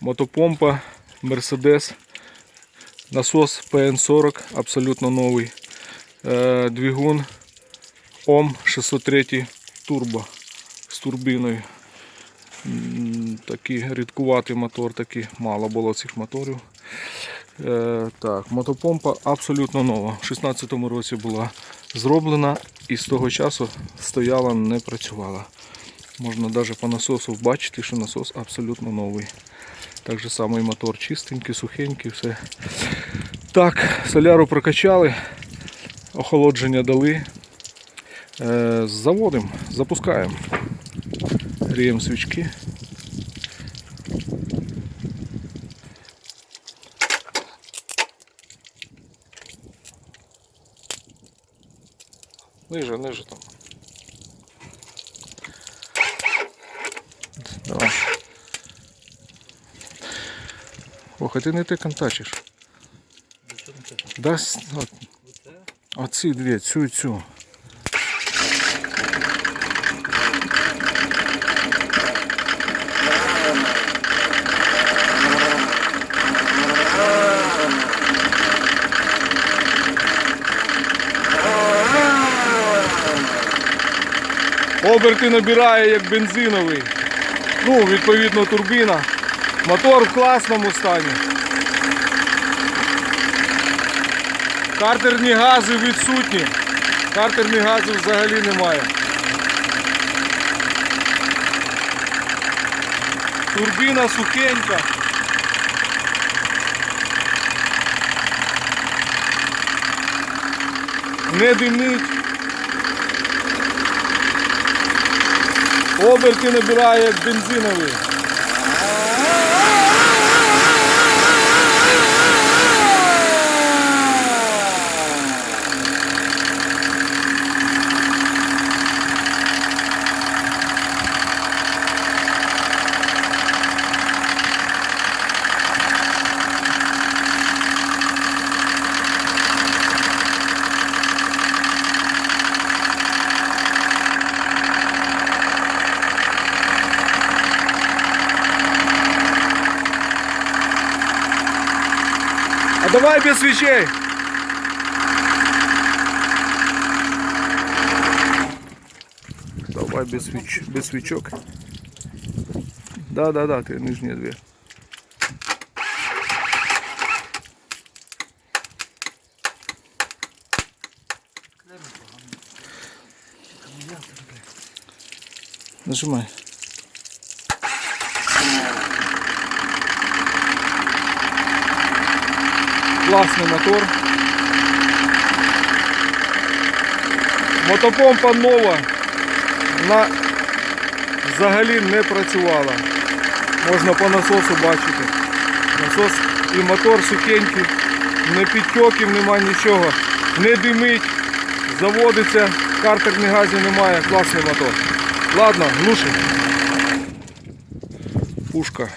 мотопомпа Mercedes, насос PN40, абсолютно новий. Е, Двигун ОМ 603 турбо з турбіною. Такий рідкуватий мотор, такий мало було цих моторів. Е, так, мотопомпа абсолютно нова. У 2016 році була зроблена і з того часу стояла, не працювала. Можна навіть по насосу бачити, що насос абсолютно новий. Так же само і мотор чистенький, сухенький, все. Так, соляру прокачали, охолодження дали. Е, заводимо, запускаємо. Гріємо свічки. Ниже, ниже там. А ти не ти контачиш. Да, от, оці дві, цю і цю. Оберти набирає як бензиновий. Ну, відповідно, турбіна. Мотор в класному стані. Картерні гази відсутні. Картерні гази взагалі немає. Турбіна сухенька. Не димить. Оберти набирає бензиновий. А давай без свечей. Давай без, свеч... без свечок. Да, да, да, ты нижние две. Нажимай. Класний мотор. Мотопомпа нова. Вона взагалі не працювала. Можна по насосу бачити. Насос і мотор сухенький, не підтьоків, нема нічого, не димить, заводиться, картерних газів немає, класний мотор. Ладно, глушимо. Пушка.